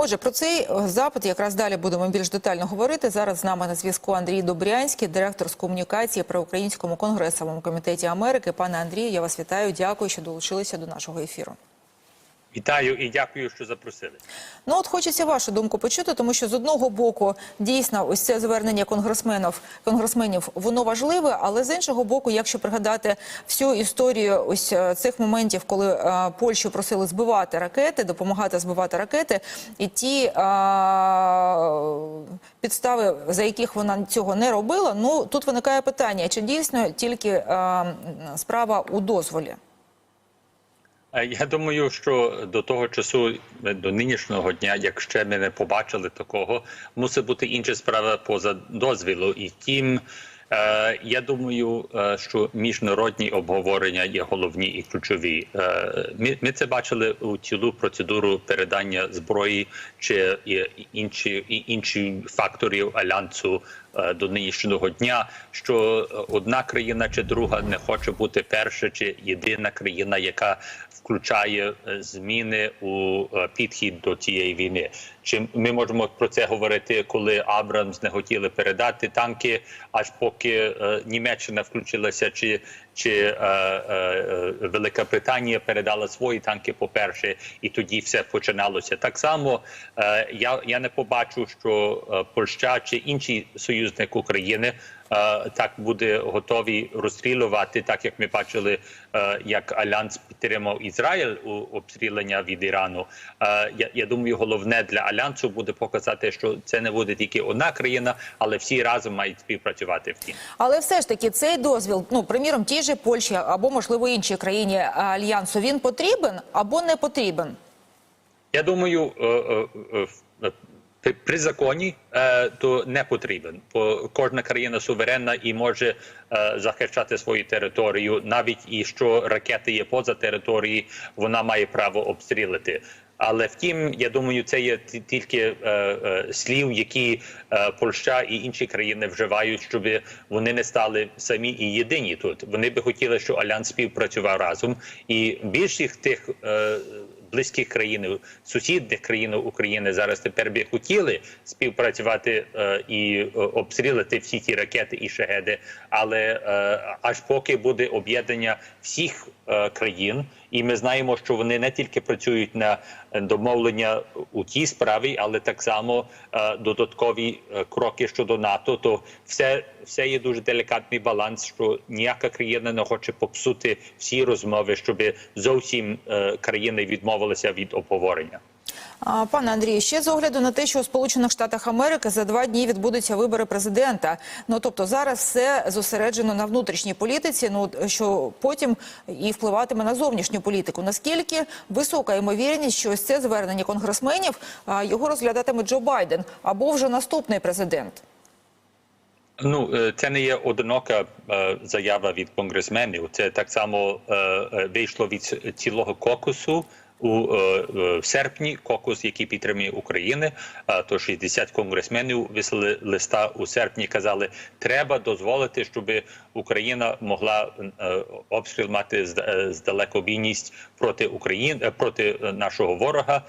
Отже, про цей е, запит якраз далі будемо більш детально говорити. Зараз з нами на зв'язку Андрій Добрянський, директор з комунікації при Українському конгресовому комітеті Америки. Пане Андрію, я вас вітаю. Дякую, що долучилися до нашого ефіру. Вітаю і дякую, що запросили. Ну от хочеться вашу думку почути, тому що з одного боку дійсно ось це звернення конгресменів, конгресменів воно важливе, але з іншого боку, якщо пригадати всю історію ось е, цих моментів, коли е, Польщу просили збивати ракети, допомагати збивати ракети, і ті е, підстави, за яких вона цього не робила, ну тут виникає питання: чи дійсно тільки е, справа у дозволі? Е, Я думаю, що до того часу, е, до нинішнього дня, як ще ми не побачили такого, мусить бути інша справа поза дозвілу. І тим, е, я думаю, що міжнародні обговорення є головні і ключові. Ми, ми це бачили у цілу процедуру передання зброї чи інші інші факторів альянсу до нинішнього дня, що е, одна країна чи друга не хоче бути перша чи єдина країна, яка включає е, зміни у е, підхід до цієї війни. Чи ми можемо про це говорити, коли Абрамс не хотіли передати танки, аж поки е, Німеччина включилася, чи чи е, е, е, Велика Британія передала свої танки, по-перше, і тоді все починалося. Так само е, я, я не побачу, що е, Польща чи інший союзник України так буде готові розстрілювати, так як ми бачили, е, як Альянс підтримав Ізраїль у обстрілення від Ірану. Е, Я, я думаю, головне для альянсу буде показати, що це не буде тільки одна країна, але всі разом мають співпрацювати в тім. Але все ж таки цей дозвіл, ну приміром, тій же Польщі або можливо іншій країні е, альянсу, він потрібен або не потрібен. Я думаю, при- законі е, то не потрібен, бо кожна країна суверенна і може е, захищати свою територію, навіть і що ракети є поза територією, вона має право обстрілити. Але втім, я думаю, це є тільки е, е, слів, які е, Польща і інші країни вживають, щоб вони не стали самі і єдині тут. Вони би хотіли, щоб альянс співпрацював разом, і більшість тих. Е, близьких країн, сусідних країн України зараз тепер би хотіли співпрацювати е, і е, обстрілити всі ті ракети і шагеди, але е, аж поки буде об'єднання всіх е, країн, і ми знаємо, що вони не тільки працюють на домовлення у тій справі, але так само е, додаткові е, кроки щодо НАТО. То все, все є дуже делікатний баланс, що ніяка країна не хоче попсути всі розмови, щоб зовсім е, країни відмовилися від обговорення. Пане Андрію, ще з огляду на те, що у Сполучених Штатах Америки за два дні відбудуться вибори президента. Ну тобто зараз все зосереджено на внутрішній політиці. Ну що потім і впливатиме на зовнішню політику. Наскільки висока ймовірність, що ось це звернення конгресменів його розглядатиме Джо Байден або вже наступний президент? Ну, е, це не є одинока е, заява від конгресменів. Це так само е, вийшло від цілого кокусу. У е, е, в серпні кокус, який підтримує України, е, то 60 конгресменів вислали листа у серпні. Казали, треба дозволити, щоб Україна могла обстріл мати з, далекобійність проти України проти нашого ворога.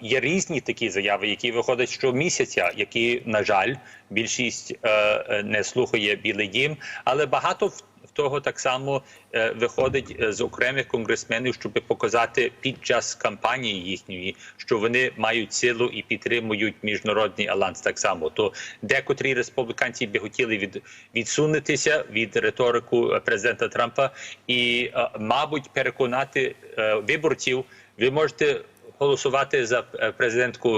Є різні такі заяви, які виходять щомісяця, які, на жаль, більшість не слухає Білий Дім, але багато в того так само е, виходить е, з окремих конгресменів, щоб показати під час кампанії їхньої, що вони мають силу і підтримують міжнародний аланс. Так само то декотрі республіканці би хотіли від відсунутися від риторику е, президента Трампа і, мабуть, переконати виборців. Ви можете голосувати за е, президентку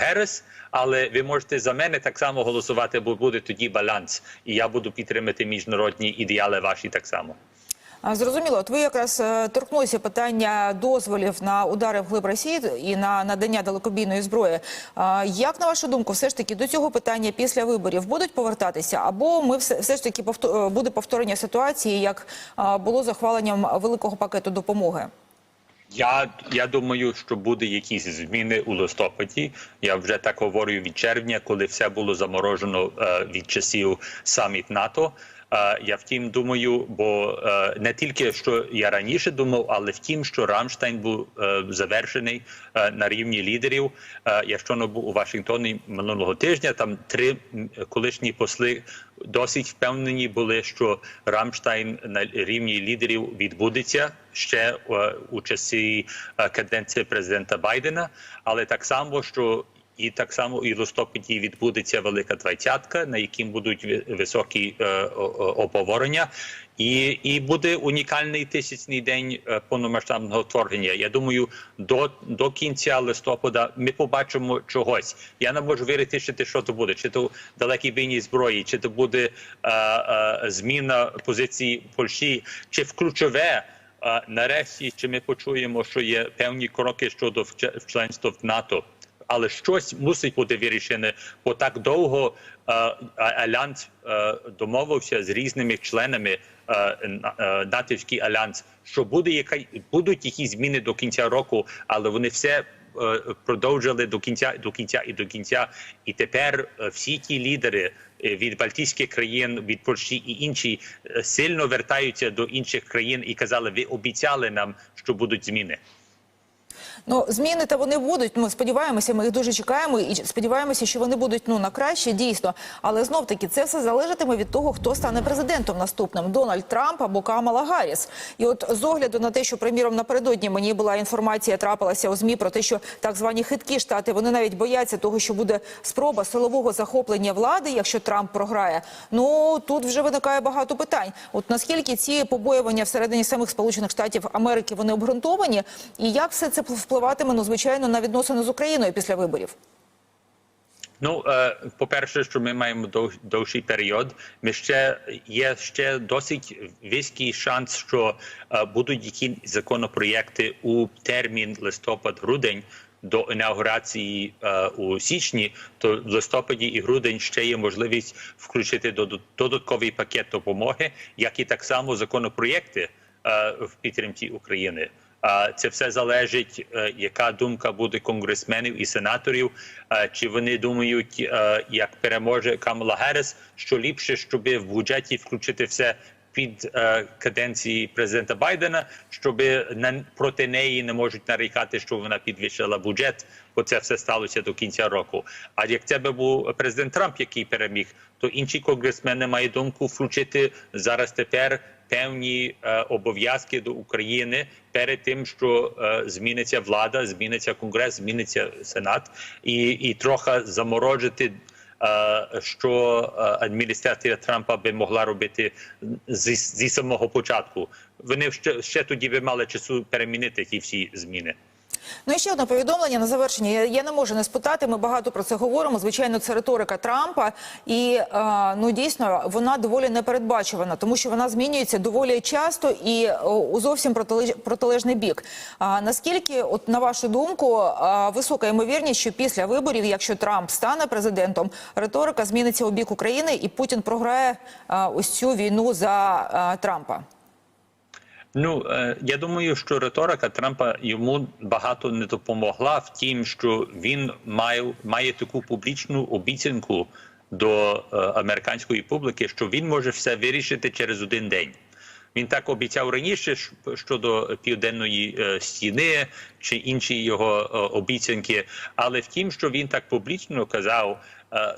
Герес, але ви можете за мене так само голосувати, бо буде тоді баланс, і я буду підтримати міжнародні ідеали ваші так само. Зрозуміло, от ви якраз е, торкнулися питання дозволів на удари в глиб Росії і на надання далекобійної зброї. Як на вашу думку, все ж таки до цього питання після виборів будуть повертатися, або ми все, все ж таки повто- е, буде повторення ситуації, як було з ухваленням великого пакету допомоги? Я, я думаю, що буде якісь зміни у листопаді. Я вже так говорю від червня, коли все було заморожено е, від часів саміт НАТО. Я втім думаю, бо е, не тільки що я раніше думав, але втім, що Рамштайн був е, завершений е, на рівні лідерів. Я щойно був у Вашингтоні минулого тижня. Там три колишні посли досить впевнені були, що Рамштайн на рівні лідерів відбудеться ще у часі каденції президента Байдена, але так само, що і так само і в листопаді відбудеться велика двадцятка, на яким будуть ви- високі е, обговорення, і, і буде унікальний тисячний день е, повномасштабного вторгнення. Я думаю, до, до кінця листопада ми побачимо чогось. Я не можу вирішити, що то буде, чи то далекі війні зброї, чи то буде е, е, зміна позиції Польщі, чи в ключове. е, Нарешті, чи ми почуємо, що є певні кроки щодо членства в НАТО але щось мусить бути вирішене, бо так довго е, альянс е, домовився з різними членами е, на- натівський альянс, що буде яка будуть якісь зміни до кінця року, але вони все. Продовжили до кінця до кінця і до кінця, і тепер всі ті лідери від Балтійських країн, від Польщі і інші сильно вертаються до інших країн і казали: ви обіцяли нам, що будуть зміни. Ну, зміни та вони будуть. Ми сподіваємося, ми їх дуже чекаємо і сподіваємося, що вони будуть ну на краще, дійсно. Але знов таки це все залежатиме від того, хто стане президентом наступним Дональд Трамп або Камала Гарріс. І от з огляду на те, що приміром напередодні мені була інформація, трапилася у змі про те, що так звані хиткі штати вони навіть бояться того, що буде спроба силового захоплення влади, якщо Трамп програє. Ну тут вже виникає багато питань. От наскільки ці побоювання всередині самих Сполучених Штатів Америки вони обґрунтовані, і як все це впливатиме, ну звичайно, на відносини з Україною після виборів? Ну, е, по-перше, що ми маємо дов, довший період. Ми ще є ще досить високий шанс, що е, будуть які законопроєкти у термін листопад-грудень до інаугурації е, у січні. То в листопаді і грудень ще є можливість включити додат- додатковий пакет допомоги, як і так само законопроєкти в підтримці України. Це все залежить, е, яка думка буде конгресменів і сенаторів. Чи вони думають, е, як переможе Камала Герес, що ліпше, щоб в бюджеті включити все під е, каденції президента Байдена, щоб проти неї не можуть нарікати, що вона підвищила бюджет, бо це все сталося до кінця року. А як це би був президент Трамп, який переміг, то інші конгресмени мають думку включити зараз тепер певні е, обов'язки до України перед тим, що е, зміниться влада, зміниться конгрес, зміниться сенат, і, і трохи заморожити. е, Що адміністрація Трампа би могла робити зі, зі самого початку? Вони ще, ще тоді би мали часу перемінити ті всі зміни. Ну і ще одне повідомлення на завершення. Я, я не можу не спитати. Ми багато про це говоримо. Звичайно, це риторика Трампа, і е, ну дійсно вона доволі непередбачувана, тому що вона змінюється доволі часто і у зовсім протилеж, протилежний бік. А наскільки, от на вашу думку, е, висока ймовірність, що після виборів, якщо Трамп стане президентом, риторика зміниться у бік України, і Путін програє е, ось цю війну за е, Трампа. Ну е, я думаю, що риторика Трампа йому багато не допомогла в тім, що він має, має таку публічну обіцянку до е, американської публіки, що він може все вирішити через один день. Він так обіцяв раніше щодо південної е, стіни чи інші його обіцянки. Але втім, що він так публічно казав,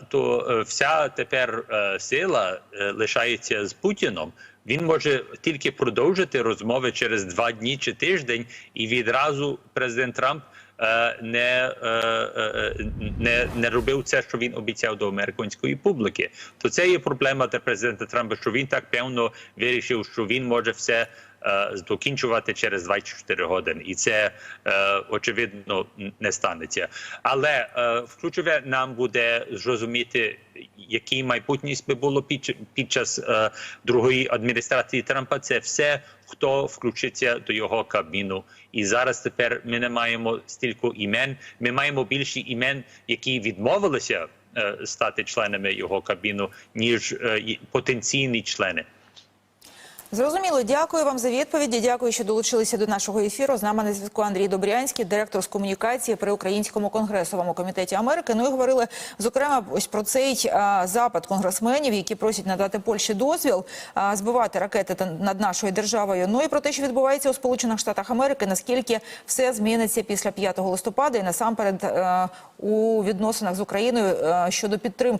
то вся тепер сила лишається з Путіном. Він може тільки продовжити розмови через два дні чи тиждень, і відразу президент Трамп е, не, е, е, не, не робив це, що він обіцяв до американської публіки. То це є проблема для президента Трампа, що він так певно вирішив, що він може все е, докінчувати через 24 години, і це е, очевидно не станеться. Але е, ключове нам буде зрозуміти, який майбутність би було під, під час е, другої адміністрації Трампа. Це все, хто включиться до його кабіну. І зараз тепер ми не маємо стільки імен. Ми маємо більше імен, які відмовилися е, стати членами його кабіну, ніж е, потенційні члени. Зрозуміло, дякую вам за відповіді. Дякую, що долучилися до нашого ефіру. З нами на зв'язку Андрій Добрянський, директор з комунікації при Українському конгресовому комітеті Америки. Ну і говорили зокрема ось про цей а, запит конгресменів, які просять надати Польщі дозвіл а, збивати ракети над нашою державою. Ну і про те, що відбувається у Сполучених Штатах Америки, наскільки все зміниться після 5 листопада, і насамперед е, у відносинах з Україною е, щодо підтримки.